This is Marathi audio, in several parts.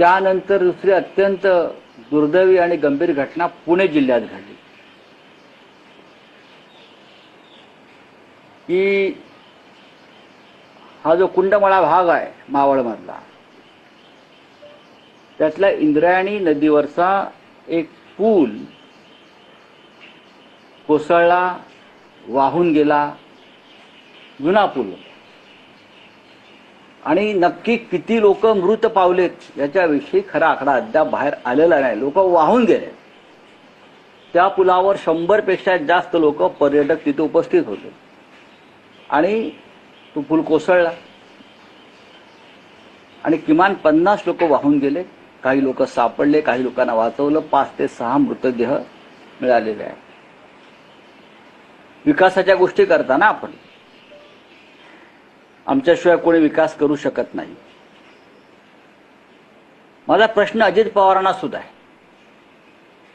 त्यानंतर दुसरी अत्यंत दुर्दैवी आणि गंभीर घटना पुणे जिल्ह्यात घडली की हा जो कुंडमळा भाग आहे मावळमधला त्यातल्या इंद्रायणी नदीवरचा एक पूल कोसळला वाहून गेला जुना पूल होता. आणि नक्की किती लोक मृत पावलेत याच्याविषयी खरा आकडा अद्याप बाहेर आलेला नाही. लोक वाहून गेले. त्या पुलावर शंभरपेक्षा जास्त लोक पर्यटक तिथे उपस्थित होते. आणि तो पूल कोसळला. आणि किमान पन्नास लोक वाहून गेले. काही लोक सापडले काही लोकांना वाचवलं. पाच ते सहा मृतदेह मिळालेले आहे विकासाच्या गोष्टी करताना आपण आमच्याशिवाय कोणी विकास करू शकत नाही. माझा प्रश्न अजित पवारांना सुद्धा आहे.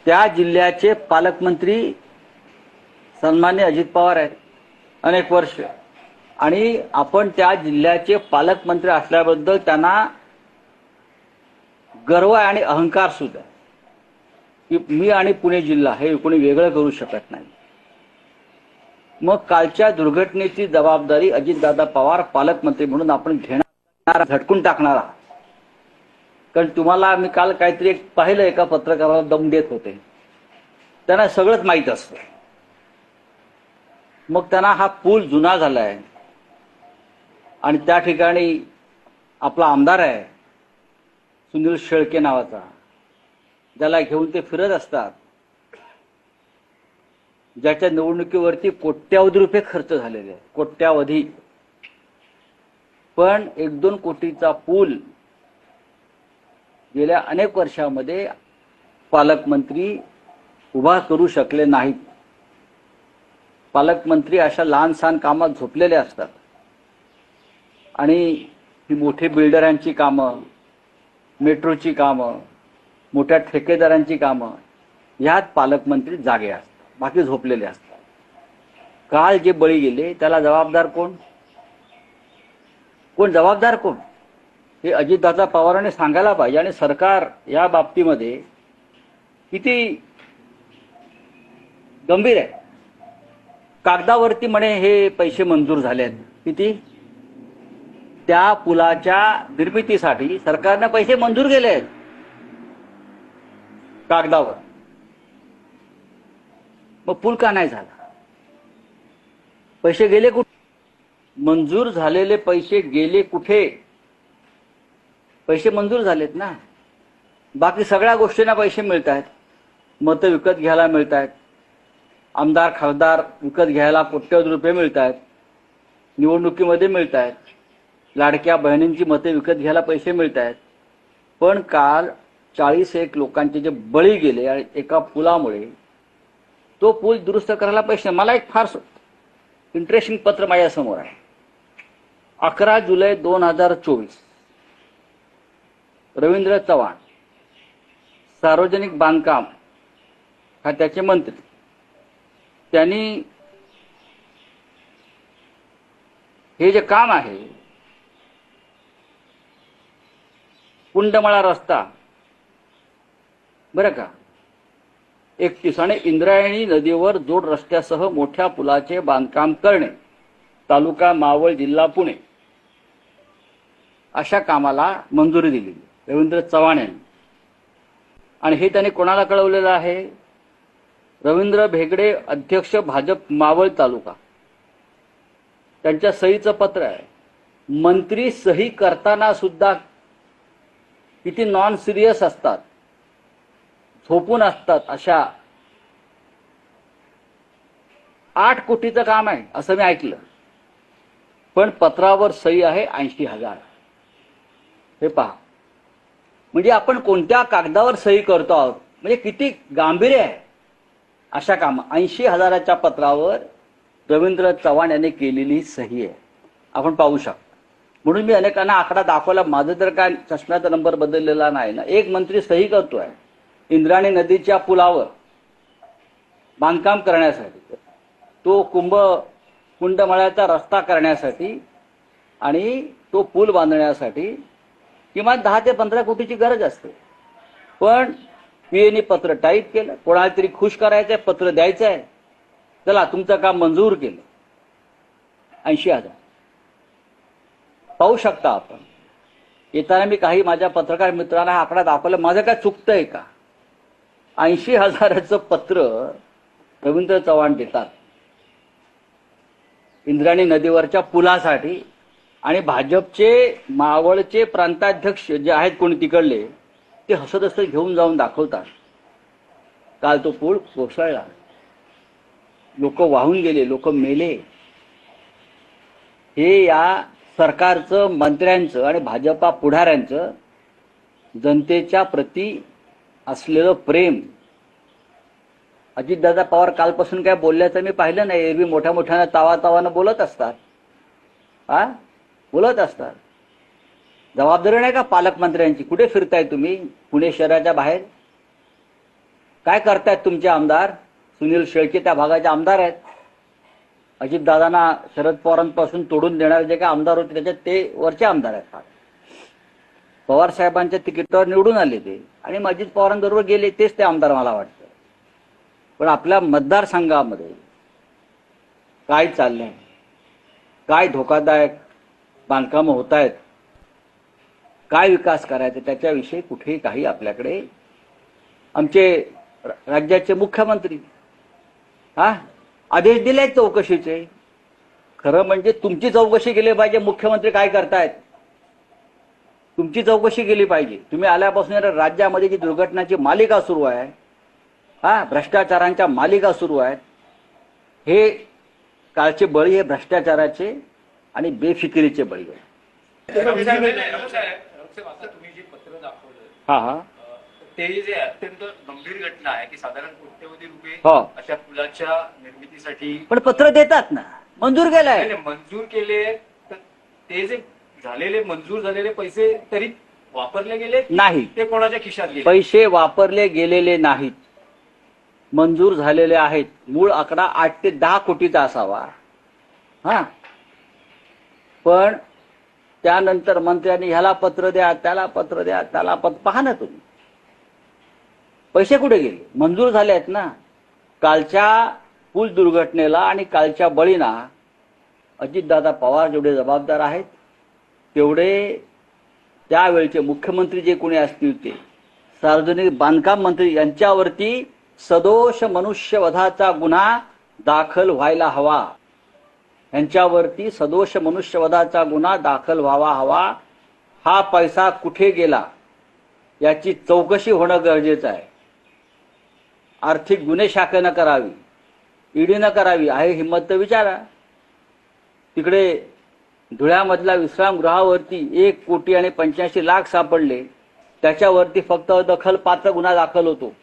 त्या जिल्ह्याचे पालकमंत्री सन्मान्य अजित पवार आहेत अनेक वर्ष. आणि आपण त्या जिल्ह्याचे पालकमंत्री असल्याबद्दल त्यांना गर्व आहे आणि अहंकार सुद्धा की मी आणि पुणे जिल्हा हे कोणी वेगळं करू शकत नाही. मग कालच्या दुर्घटनेची जबाबदारी अजितदादा पवार पालकमंत्री म्हणून आपण घेणार झटकून टाकणार कारण तुम्हाला मी काल काहीतरी एक पाहिलं एका पत्रकाराला दम देत होते. त्यांना सगळंच माहीत असतं. मग त्यांना हा पूल जुना झालाय. आणि त्या ठिकाणी आपला आमदार आहे सुनील शेळके नावाचा. ज्याला घेऊन ते फिरत असतात. ज्याच्या निवडणुकीवरती कोट्यावधी रुपये खर्च झालेले आहे कोट्यावधी. पण एक दोन कोटीचा पूल गेल्या अनेक वर्षामध्ये पालकमंत्री उभा करू शकले नाहीत. पालकमंत्री अशा लहान सहान कामात झोपलेले असतात. आणि ही मोठी बिल्डरांची कामं मेट्रोची कामं मोठ्या ठेकेदारांची कामं ह्यात पालकमंत्री जागे असतात. बाकी झोपलेले असतात. काल जे बळी गेले त्याला जबाबदार कोण? कोण जबाबदार कोण? हे अजितदादा पवारांनी सांगायला पाहिजे आणि सरकार या बाबतीमध्ये किती गंभीर आहे. कागदावरती म्हणे हे पैसे मंजूर झाले आहेत किती? त्या पुलाच्या निर्मितीसाठी सरकारने पैसे मंजूर केले आहेत कागदावर. मग पूल का नाही झाला? पैसे गेले कुठे? मंजूर झालेले पैसे गेले कुठे? पैसे मंजूर झालेत ना. बाकी सगळ्या गोष्टींना पैसे मिळत आहेत मतं विकत घ्यायला मिळत आहेत आमदार खासदार विकत घ्यायला कोट्यवधी रुपये मिळत आहेत निवडणुकीमध्ये मिळत आहेत लाडक्या बहिणींची मते विकत घ्यायला पैसे मिळत आहेत पण काल चाळीस एक लोकांचे जे बळी गेले आणि एका पुलामुळे तो पूल दुरुस्त करायला पैसे मला एक फार इंटरेस्टिंग पत्र माझ्यासमोर आहे. अकरा जुलै दोन हजार चोवीस. रवींद्र चव्हाण सार्वजनिक बांधकाम खात्याचे मंत्री. त्यांनी हे जे काम आहे कुंडमळा रस्ता बरं का? एक ठिकाणी इंद्रायणी नदीवर जोड रस्त्यासह मोठ्या पुलाचे बांधकाम करणे. तालुका मावळ जिल्हा पुणे. अशा कामाला मंजुरी दिली. रवींद्र चव्हाण यांनी. आणि हे त्यांनी कोणाला कळवलेलं आहे? रवींद्र भेगडे अध्यक्ष भाजप मावळ तालुका. त्यांच्या सहीचं पत्र आहे. मंत्री सही करताना सुद्धा किती नॉन सिरियस असतात. झोपून असतात अशा आठ कोटीचं काम आहे असं मी ऐकलं. पण पत्रावर सही आहे ऐंशी हजार. हे पहा. म्हणजे आपण कोणत्या कागदावर सही करतो आहोत? म्हणजे किती गांभीर्य आहे अशा काम. ऐंशी हजाराच्या पत्रावर रवींद्र चव्हाण यांनी केलेली सही आहे. आपण पाहू शकतो. म्हणून मी अनेकांना आकडा दाखवला. माझं तर काय चष्म्याचा नंबर बदललेला नाही ना. एक मंत्री सही करतोय. इंद्राणी नदीच्या पुलावर बांधकाम करण्यासाठी तो कुंभ कुंडमळ्याचा रस्ता करण्यासाठी आणि तो पूल बांधण्यासाठी किमान दहा ते पंधरा कोटीची गरज असते. पण पीएने पत्र टाईप केलं कोणाला तरी खुश करायचंय पत्र द्यायचं आहे चला तुमचं काम मंजूर केलं. ऐंशी हजार. पाहू शकता आपण. येताना मी काही माझ्या पत्रकार मित्रांना हा आकडा दाखवला माझं काय चुकतंय का? ऐंशी हजाराचं पत्र रवींद्र चव्हाण देतात. इंद्रायणी नदीवरच्या पुलासाठी. आणि भाजपचे मावळचे प्रांताध्यक्ष जे आहेत कोणी तिकडले ते हसत हसत घेऊन जाऊन दाखवतात. काल तो पूल कोसळला. लोक वाहून गेले लोक मेले. हे या सरकारचं मंत्र्यांचं आणि भाजपा पुढाऱ्यांचं जनतेच्या प्रती असलेलं प्रेम. अजितदादा पवार कालपासून काय बोलल्याचं मी पाहिलं नाही. एरवी मोठ्या मोठ्यानं तावा तावानं बोलत असतात. आ बोलत असतात. जबाबदारी नाही का पालकमंत्र्यांची? कुठे फिरताय तुम्ही? पुणे शहराच्या बाहेर? काय करतायत तुमचे आमदार? सुनील शेळके त्या भागाचे आमदार आहेत. अजितदादांना शरद पवारांपासून तोडून देणारे जे काही आमदार होते त्याच्यात ते वरचे आमदार आहेत. फार पवार साहेबांच्या तिकीटावर निवडून आले ते. आणि अजित पवारांबरोबर गेले तेच ते आमदार मला वाटतं. पण आपल्या मतदारसंघामध्ये काय चाललंय? काय धोकादायक बांधकामं होत आहेत काय विकास करायचा? त्याच्याविषयी कुठेही काही आपल्याकडे आमचे राज्याचे मुख्यमंत्री हा आदेश दिले चौकशीचे. खरं म्हणजे तुमची चौकशी केली पाहिजे. मुख्यमंत्री काय करतायत? तुमची चौकशी केली पाहिजे. तुम्ही आल्यापासून या राज्यामध्ये जी दुर्घटनाची मालिका सुरू आहे हा भ्रष्टाचारांच्या मालिका सुरू आहेत हे कालचे बळी हे भ्रष्टाचाराचे आणि बेफिकिरीचे बळी आहेत दाखवलं हा हा. ते जे अत्यंत गंभीर घटना आहे की साधारण कोट्यवधी रुपये हो. अशा पुलाच्या निर्मितीसाठी पण पत्र देतात ना. मंजूर केलंय. मंजूर केले तर ते जे झालेले मंजूर झालेले पैसे तरी वापरले गेले? नाही. ते कोणाच्या खिशात गेले? पैसे वापरले गेलेले नाहीत. मंजूर झालेले आहेत. मूळ आकडा आठ ते दहा कोटीचा असावा. हा. पण त्यानंतर मंत्र्यांनी ह्याला पत्र द्या त्याला पत्र द्या त्याला पत्र पहा ना तुम्ही. पैसे कुठे गेले? मंजूर झाले आहेत ना. कालच्या पूल दुर्घटनेला आणि कालच्या बळीना अजितदादा पवार जेवढे जबाबदार आहेत तेवढे त्यावेळचे मुख्यमंत्री जे कोणी असतील ते. सार्वजनिक बांधकाम मंत्री यांच्यावरती सदोष मनुष्यवधाचा गुन्हा दाखल व्हायला हवा. यांच्यावरती सदोष मनुष्यवधाचा गुन्हा दाखल व्हावा हवा. हा पैसा कुठे गेला? याची चौकशी होणं गरजेचं आहे. आर्थिक गुन्हे शाखेनं करावी ईडीनं करावी आहे हिंमत तर विचारा. तिकडे धुळ्यामधल्या विश्रामगृहावरती एक कोटी आणि पंच्याऐंशी लाख सापडले. त्याच्यावरती फक्त दखल पात्र गुन्हा दाखल होतो.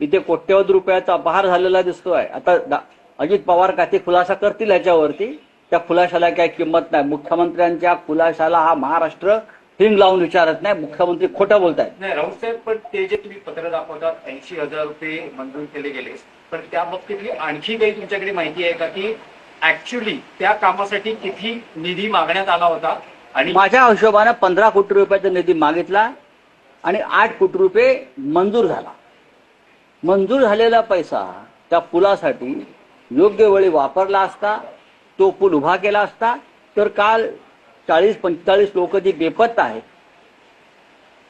इथे कोट्यवधी रुपयाचा अपहार झालेला दिसतोय. आता अजित पवार का ते खुलासा करतील ह्याच्यावरती त्या खुलाशाला काही किंमत नाही. मुख्यमंत्र्यांच्या खुलाशाला हा महाराष्ट्र हिंग लावून विचारत नाही. मुख्यमंत्री खोटं बोलतायत. नाही राऊतसाहेब पण ते जे तुम्ही पत्र दाखवतात ऐंशी हजार रुपये मंजूर केले गेले. पण त्या बाबतीतली आणखी काही तुमच्याकडे माहिती आहे का की ऍक्च्युली त्या कामासाठी किती निधी मागण्यात आला होता आणि माझ्या हिशोबानं पंधरा कोटी रुपयाचा निधी मागितला आणि आठ कोटी रुपये मंजूर झाला. मंजूर झालेला पैसा त्या पुलासाठी योग्य वेळी वापरला असता तो पूल उभा केला असता तर काल चाळीस पंचेचाळीस लोक जी बेपत्ता आहेत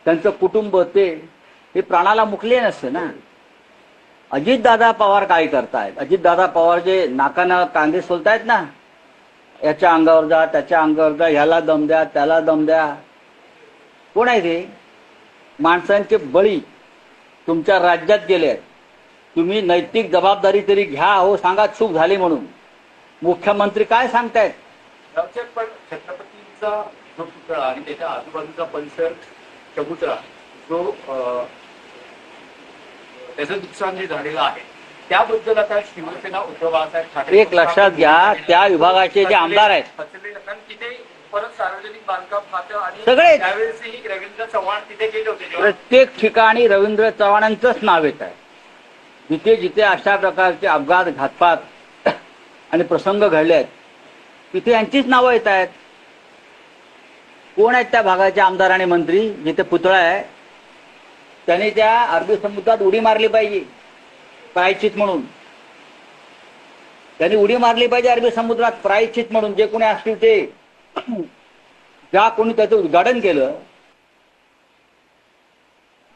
त्यांचं कुटुंब ते हे प्राणाला मुकले नसते ना. अजितदादा पवार काय करतायत? अजितदादा पवार जे नाकानं कांदे सोलतायत ना याच्या अंगावर जा त्याच्या अंगावर जा ह्याला दम द्या त्याला दम द्या. कोण आहे ते? माणसांचे बळी तुमच्या राज्यात गेले आहेत तुम्ही नैतिक जबाबदारी तरी घ्या हो सांगा चूक झाली म्हणून. मुख्यमंत्री काय सांगतायत? पण छत्रपतींचा जो पुतळा आणि त्याच्या आजूबाजूचा परिसर चबुतरा जो त्याचं नुकसान जे झालेलं आहे. त्याबद्दल आता शिवसेना उद्धव बाळासाहेब ठाकरे एक लक्षात घ्या, त्या विभागाचे जे आमदार आहेत. परत सार्वजनिक बांधकाम खातं आणि. त्यावेळेसही रवींद्र चव्हाण तिथे गेले होते प्रत्येक ठिकाणी रवींद्र चव्हाणांचंच नाव येत आहे. जिथे जिथे अशा प्रकारचे अपघात घातपात आणि प्रसंग घडले आहेत तिथे यांचीच नावं येत आहेत. कोण आहेत त्या भागाचे आमदार आणि मंत्री? जिथे पुतळा आहे त्यांनी त्या अरबी समुद्रात उडी मारली पाहिजे. प्रायश्चित म्हणून. त्यांनी उडी मारली पाहिजे अरबी समुद्रात प्रायश्चित म्हणून. जे कोणी असतील ते. ज्या कोणी त्याचं उद्घाटन केलं.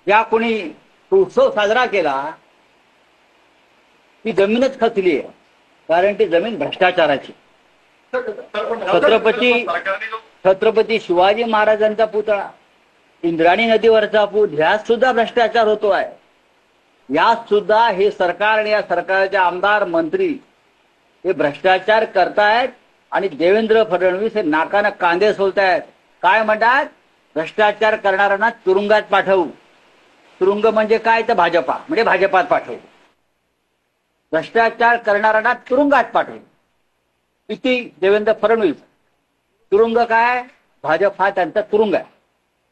ज्या कोणी तो उत्सव साजरा केला. ती जमीनच खचली आहे. कारण ती जमीन भ्रष्टाचाराची. छत्रपती- छत्रपती शिवाजी महाराजांचा पुतळा. इंद्राणी नदीवरचा पूल ह्यात सुद्धा भ्रष्टाचार होतो आहे यात सुद्धा हे सरकार आणि या सरकारचे आमदार मंत्री हे भ्रष्टाचार करतायत आणि देवेंद्र फडणवीस हे नाकानं कांदे सोलतायत. काय म्हणतात? भ्रष्टाचार करणाऱ्यांना तुरुंगात पाठवू. तुरुंग म्हणजे काय तर भाजपा म्हणजे भाजपात पाठवू. भ्रष्टाचार करणाऱ्यांना तुरुंगात पाठवू. किती देवेंद्र फडणवीस. तुरुंग काय? भाजप हा त्यांचा तुरुंग आहे.